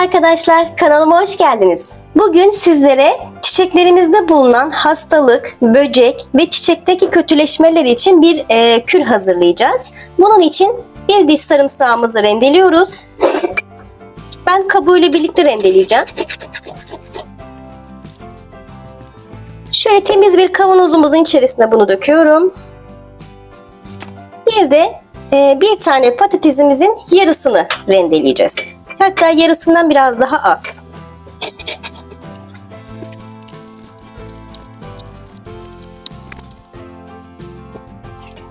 arkadaşlar, kanalıma hoş geldiniz. Bugün sizlere çiçeklerimizde bulunan hastalık, böcek ve çiçekteki kötüleşmeler için bir e, kür hazırlayacağız. Bunun için bir diş sarımsağımızı rendeliyoruz. Ben kabuğuyla birlikte rendeleyeceğim. Şöyle temiz bir kavanozumuzun içerisine bunu döküyorum. Bir de e, bir tane patatesimizin yarısını rendeleyeceğiz. Hatta yarısından biraz daha az.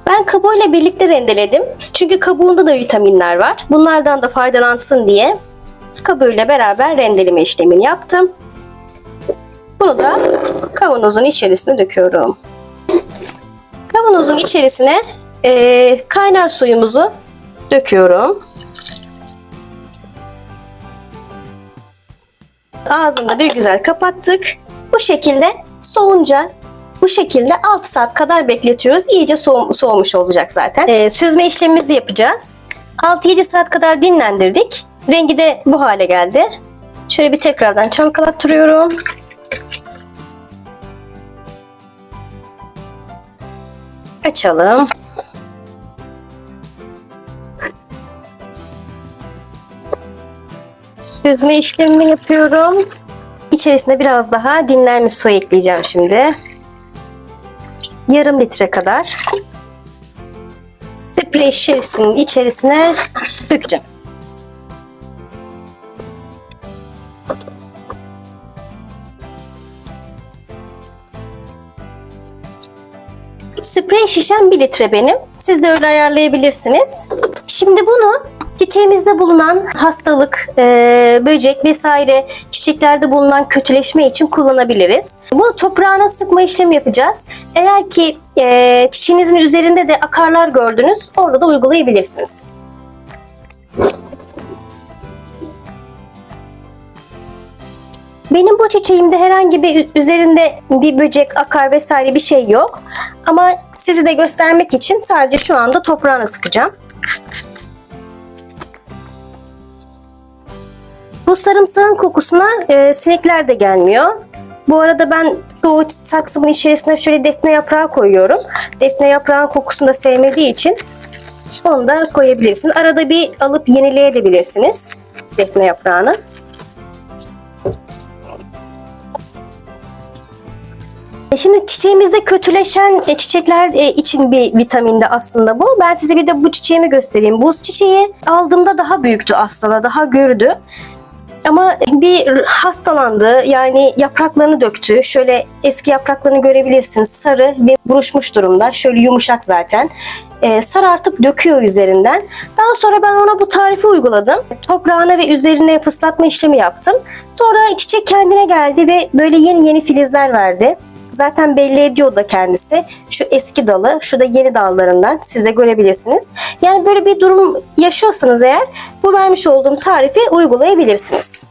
Ben kabuğuyla birlikte rendeledim. Çünkü kabuğunda da vitaminler var. Bunlardan da faydalansın diye kabuğuyla beraber rendeleme işlemini yaptım. Bunu da kavanozun içerisine döküyorum. Kavanozun içerisine e, kaynar suyumuzu döküyorum. Ağzını da bir güzel kapattık. Bu şekilde soğunca bu şekilde 6 saat kadar bekletiyoruz. İyice soğum- soğumuş olacak zaten. Ee, süzme işlemimizi yapacağız. 6-7 saat kadar dinlendirdik. Rengi de bu hale geldi. Şöyle bir tekrardan çalkalattırıyorum. Açalım. Süzme işlemini yapıyorum. İçerisine biraz daha dinlenmiş su ekleyeceğim şimdi. Yarım litre kadar. Sprey şişesinin içerisine dökeceğim. Sprey şişem 1 litre benim. Siz de öyle ayarlayabilirsiniz. Şimdi bunu çiçeğimizde bulunan hastalık, e, böcek vesaire çiçeklerde bulunan kötüleşme için kullanabiliriz. Bunu toprağına sıkma işlemi yapacağız. Eğer ki e, çiçeğinizin üzerinde de akarlar gördünüz, orada da uygulayabilirsiniz. Benim bu çiçeğimde herhangi bir üzerinde bir böcek, akar vesaire bir şey yok. Ama sizi de göstermek için sadece şu anda toprağına sıkacağım. Bu sarımsağın kokusuna e, sinekler de gelmiyor. Bu arada ben çoğu saksımın içerisine şöyle defne yaprağı koyuyorum. Defne yaprağın kokusunu da sevmediği için onu da koyabilirsiniz. Arada bir alıp yenileyebilirsiniz defne yaprağını. E, Şimdi çiçeğimizde kötüleşen e, çiçekler e, için bir vitamin de aslında bu. Ben size bir de bu çiçeğimi göstereyim. Buz çiçeği aldığımda daha büyüktü aslında, daha gürdü. Ama bir hastalandı yani yapraklarını döktü. Şöyle eski yapraklarını görebilirsiniz. Sarı ve buruşmuş durumda. Şöyle yumuşak zaten. Ee, sarartıp döküyor üzerinden. Daha sonra ben ona bu tarifi uyguladım. Toprağına ve üzerine fıslatma işlemi yaptım. Sonra çiçek kendine geldi ve böyle yeni yeni filizler verdi. Zaten belli ediyor da kendisi. Şu eski dalı, şu da yeni dallarından siz de görebilirsiniz. Yani böyle bir durum yaşıyorsanız eğer bu vermiş olduğum tarifi uygulayabilirsiniz.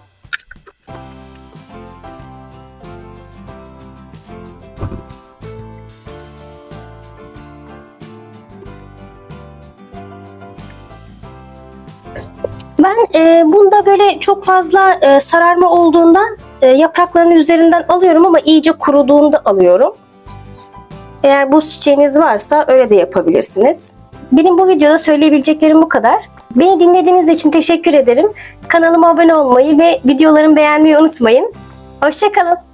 Ben e, bunda böyle çok fazla e, sararma olduğunda e, yapraklarını üzerinden alıyorum ama iyice kuruduğunda alıyorum. Eğer bu çiçeğiniz varsa öyle de yapabilirsiniz. Benim bu videoda söyleyebileceklerim bu kadar. Beni dinlediğiniz için teşekkür ederim. Kanalıma abone olmayı ve videolarımı beğenmeyi unutmayın. Hoşçakalın.